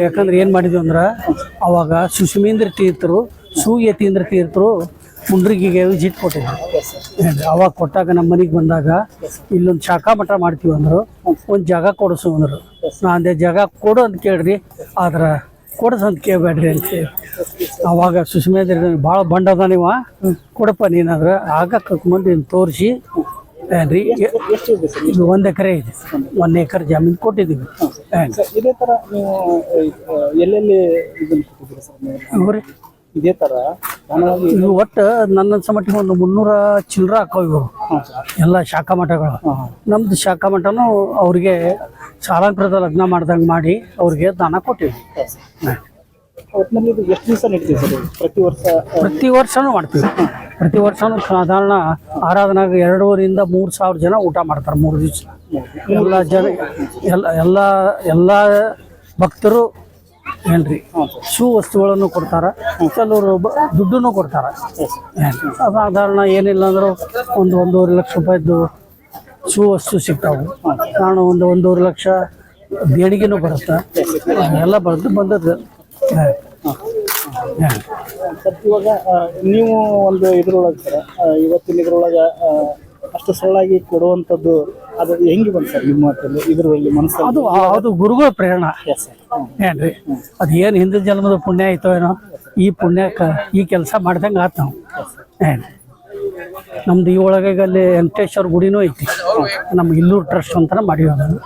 ಯಾಕಂದ್ರೆ ಏನು ಮಾಡಿದ್ವಿ ಅಂದ್ರೆ, ಅವಾಗ ಸುಷುಮೇಂದ್ರ ತೀರ್ಥರು ಸೂಯತೀಂದ್ರ ತೀರ್ಥರು ಮುಂಡ್ರಿಗಿಗೆ ವಿಜಿಟ್ ಕೊಟ್ಟಿದ್ರು. ಅವಾಗ ಕೊಟ್ಟಾಗ ನಮ್ಮ ಮನೆಗೆ ಬಂದಾಗ ಇಲ್ಲೊಂದು ಶಾಖಾ ಮಠ ಮಾಡ್ತೀವಿ ಅಂದರು, ಒಂದು ಜಾಗ ಕೊಡಿಸು ಅಂದರು. ನಾ ಅಂದೆ, ಜಾಗ ಕೊಡು ಅಂತ ಕೇಳ್ರಿ, ಆದ್ರೆ ಕೊಡಸು ಅಂತ ಕೇಳಬೇಡ್ರಿ ಅಂತ ಅವಾಗ ಸುಷುಮೇಂದ್ರ ಭಾಳ ಬಂಡದ ನೀವ, ಕೊಡಪ್ಪ ನೀನಾದ್ರೆ ಆಗ ಕರ್ಕೊಂಬಂದು ತೋರಿಸಿ. ಏನ್ರಿ ಒಂದು ಎಕರೆ ಇದೆ, ಒಂದು ಎಕರೆ ಜಮೀನು ಕೊಟ್ಟಿದ್ದೀವಿ. ಸರ್ ಇದೇ ತರ ನೀವು ಎಲ್ಲೆಲ್ಲಿ ಇದನ್ನು ಕೊಟ್ಟಿದ್ದೀರಾ ಸರ್ ನೀವು? ಇವ್ರಿ ಇದೇ ತರ ಇದು ಒಟ್ಟು ನನ್ನ ಸಮಟ್ಟಿಗೆ ಒಂದು ಮುನ್ನೂರ ಚಿಲ್ಲರ ಹಾಕೋ ಇವರು. ಹಾಂ ಸರ್ ಎಲ್ಲ ಶಾಖಾ ಮಠಗಳು. ಹಾಂ ಹಾಂ. ನಮ್ದು ಶಾಖಾ ಮಠನೂ ಅವ್ರಿಗೆ ಸಾಲಾಂಕೃತ ಲಗ್ನ ಮಾಡ್ದಂಗೆ ಮಾಡಿ ಅವ್ರಿಗೆ ದಾನ ಕೊಟ್ಟಿವಿ. ಒಟ್ಟಿನಲ್ಲಿ ಇದು ಎಷ್ಟು ದಿವಸ ನಡೀತೀವಿ ಸರ್ ಇದು? ಪ್ರತಿ ವರ್ಷ ಪ್ರತಿ ವರ್ಷನೂ ಮಾಡ್ತೀವಿ. ಪ್ರತಿ ವರ್ಷನೂ ಸಾಧಾರಣ ಆರಾಧನಾಗ ಎರಡೂರಿಂದ ಮೂರು ಸಾವಿರ ಜನ ಊಟ ಮಾಡ್ತಾರೆ ಮೂರು ದಿವಸ. ಎಲ್ಲ ಜನ, ಎಲ್ಲ ಎಲ್ಲ ಎಲ್ಲ ಭಕ್ತರು ಏನ್ರಿ ಶೂ ವಸ್ತುಗಳನ್ನು ಕೊಡ್ತಾರೆ, ಕೆಲವರು ದುಡ್ಡನ್ನು ಕೊಡ್ತಾರೆ. ಸಾಧಾರಣ ಏನಿಲ್ಲ ಅಂದರೂ ಒಂದು ಒಂದೂವರೆ ಲಕ್ಷ ರೂಪಾಯಿದ್ದು ಶೂ ವಸ್ತು ಸಿಗ್ತಾವೆ. ನಾನು ಒಂದು ಒಂದೂವರೆ ಲಕ್ಷ ದೇಣಿಗೆನೂ ಬರುತ್ತೆ, ಎಲ್ಲ ಬರೆದು ಬಂದದ್ದು. ಸರ್ ಇವಾಗ ನೀವು ಒಂದು ಇದ್ರೊಳಗೆ ಸರ್ ಇವತ್ತಿನ ಇದ್ರೊಳಗೆ ಅಷ್ಟು ಸರಳಾಗಿ ಕೊಡುವಂಥದ್ದು ಅದು ಹೆಂಗೆ ಬಂತು ಸರ್ ನಿಮ್ಮ ಮಾತಲ್ಲಿ ಇದರಲ್ಲಿ ಮನಸ್ಸು ಅದು ಅದು ಗುರುಗಳ ಪ್ರೇರಣೆ. ಎಸ್ ಸರ್ ಏನ್ರಿ? ಅದು ಏನು ಹಿಂದಿನ ಜನ್ಮದ ಪುಣ್ಯ ಆಯ್ತೋ ಏನೋ ಈ ಪುಣ್ಯಕ್ಕೆ ಈ ಕೆಲಸ ಮಾಡ್ದಂಗೆ ಆತು ನಾವು. ಏನು ನಮ್ದು ಈ ಒಳಗೆ ಅಲ್ಲಿ ವೆಂಕಟೇಶ್ವರ ಗುಡಿನೂ ಐತಿ. ನಮ್ಮ ಇಲ್ಲೂರು ಟ್ರಸ್ಟ್ ಅಂತ ಮಾಡಿವಿ ಅದನ್ನು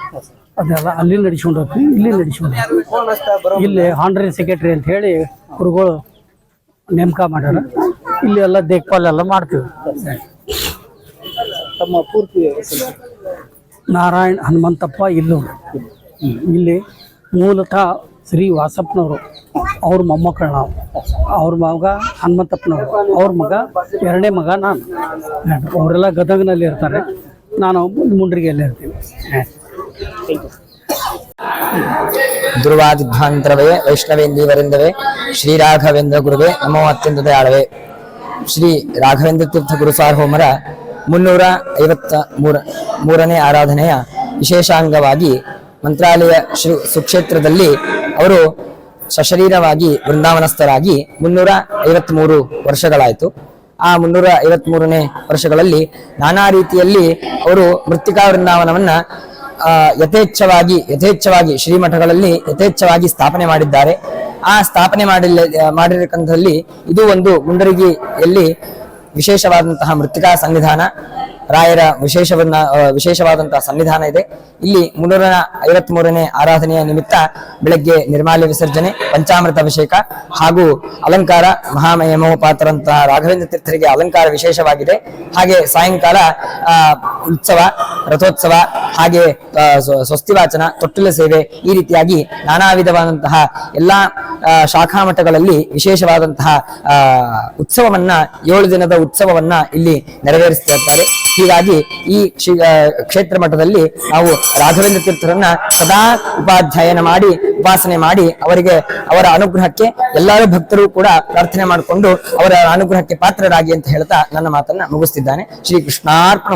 ಅದೆಲ್ಲ ಅಲ್ಲಿ ನಡೆಸ್ಕೊಂಡು ಹೋಗ್ತೀವಿ ಇಲ್ಲಿ ನಡೆಸ್ಕೊಂಡು ಹೋಗ್ತೀವಿ. ಇಲ್ಲಿ ಹಾಂಡ್ರಿ ಸೆಕ್ರೆಟರಿ ಅಂತ ಹೇಳಿ ಗುರುಗಳು ನೇಮಕ ಮಾಡ್ಯಾರ. ಇಲ್ಲಿ ಎಲ್ಲ ದೇಖ್ಪಾಲ್ ಎಲ್ಲ ಮಾಡ್ತೀವಿ. ತಮ್ಮ ಪೂರ್ತಿ ನಾರಾಯಣ್ ಹನುಮಂತಪ್ಪ ಇಲ್ಲೂರು. ಇಲ್ಲಿ ಮೂಲತಃ ಶ್ರೀ ವಾಸಪ್ಪನವರು ಅವ್ರ ಮೊಮ್ಮಕ್ಕಳು ನಾವು. ಅವ್ರ ಮಗ ಹನುಮಂತಪ್ಪನವರು ಅವ್ರ ಮಗ ಎರಡನೇ ಮಗ ನಾನು. ಅವರೆಲ್ಲ ಗದಗನಲ್ಲಿ ಇರ್ತಾರೆ. ನಾನು ಮುಂಡ್ರಿಗೆಯಲ್ಲಿ ಇರ್ತೀವಿ ಧ್ರುವಾದಿಧ್ವಾಂತರವೇ ವೈಷ್ಣವೇಂದೀವರಿಂದವೇ ಶ್ರೀ ರಾಘವೇಂದ್ರ ಗುರುವೇ ನಮೋ ಅತ್ಯಂತ ದಯಾಳವೇ ಶ್ರೀ ರಾಘವೇಂದ್ರ ತೀರ್ಥ ಗುರುಸಾರ್ವಭೌಮರ ಮುನ್ನೂರ ಐವತ್ತ ಮೂರ ಮೂರನೇ ಆರಾಧನೆಯ ವಿಶೇಷಾಂಗವಾಗಿ ಮಂತ್ರಾಲಯ ಶ್ರೀ ಸುಕ್ಷೇತ್ರದಲ್ಲಿ ಅವರು ಸಶರೀರವಾಗಿ ವೃಂದಾವನಸ್ಥರಾಗಿ ಮುನ್ನೂರ ಐವತ್ಮೂರು ವರ್ಷಗಳಾಯಿತು. ಆ ಮುನ್ನೂರ ಐವತ್ಮೂರನೇ ವರ್ಷಗಳಲ್ಲಿ ನಾನಾ ರೀತಿಯಲ್ಲಿ ಅವರು ಮೃತ್ತಿಕಾ ವೃಂದಾವನವನ್ನ ಯಥೇಚ್ಛವಾಗಿ ಯಥೇಚ್ಛವಾಗಿ ಶ್ರೀಮಠಗಳಲ್ಲಿ ಯಥೇಚ್ಛವಾಗಿ ಸ್ಥಾಪನೆ ಮಾಡಿದ್ದಾರೆ. ಆ ಸ್ಥಾಪನೆ ಮಾಡಿಲ್ಲ ಇದು ಒಂದು ಮುಂಡರಗಿಯಲ್ಲಿ ವಿಶೇಷವಾದಂತಹ ಮೃತ್ತಿಕಾ ಸನ್ನಿಧಾನ ರಾಯರ ವಿಶೇಷವನ್ನ ವಿಶೇಷವಾದಂತಹ ಸನ್ನಿಧಾನ ಇದೆ. ಇಲ್ಲಿ ಮುನ್ನೂರ ಐವತ್ ಮೂರನೇ ಆರಾಧನೆಯ ನಿಮಿತ್ತ ಬೆಳಗ್ಗೆ ನಿರ್ಮಾಲ್ಯ ವಿಸರ್ಜನೆ, ಪಂಚಾಮೃತ ಅಭಿಷೇಕ ಹಾಗೂ ಅಲಂಕಾರ ಮಹಾಮಯಮೋಪಾತರಂತಹ ರಾಘವೇಂದ್ರ ತೀರ್ಥರಿಗೆ ಅಲಂಕಾರ ವಿಶೇಷವಾಗಿದೆ. ಹಾಗೆ ಸಾಯಂಕಾಲ ಉತ್ಸವ, ರಥೋತ್ಸವ ಹಾಗೆ ಸ್ವಸ್ತಿವಾಚನ ಸ್ವ- ಸ್ವಸ್ತಿ ವಾಚನ, ತೊಟ್ಟಿಲ ಸೇವೆ ಈ ರೀತಿಯಾಗಿ ನಾನಾ ವಿಧವಾದಂತಹ ಎಲ್ಲಾ ಶಾಖಾ ಮಠಗಳಲ್ಲಿ ವಿಶೇಷವಾದಂತಹ ಉತ್ಸವವನ್ನ, ಏಳು ದಿನದ ಉತ್ಸವವನ್ನ ಇಲ್ಲಿ ನೆರವೇರಿಸ್ತಾ ಇರ್ತಾರೆ ಹೀಗಾಗಿ ಈ ಕ್ಷೇತ್ರ ಮಠದಲ್ಲಿ ನಾವು ರಾಘವೇಂದ್ರ ತೀರ್ಥರನ್ನ ಸದಾ ಉಪಾಧ್ಯಾಯನ ಮಾಡಿ, ಉಪಾಸನೆ ಮಾಡಿ ಅವರಿಗೆ ಅವರ ಅನುಗ್ರಹಕ್ಕೆ ಎಲ್ಲರೂ ಭಕ್ತರು ಕೂಡ ಪ್ರಾರ್ಥನೆ ಮಾಡಿಕೊಂಡು ಅವರ ಅನುಗ್ರಹಕ್ಕೆ ಪಾತ್ರರಾಗಿ ಅಂತ ಹೇಳ್ತಾ ನನ್ನ ಮಾತನ್ನ ಮುಗಿಸ್ತಿದ್ದಾನೆ. ಶ್ರೀ ಕೃಷ್ಣಾರ್ಪಣ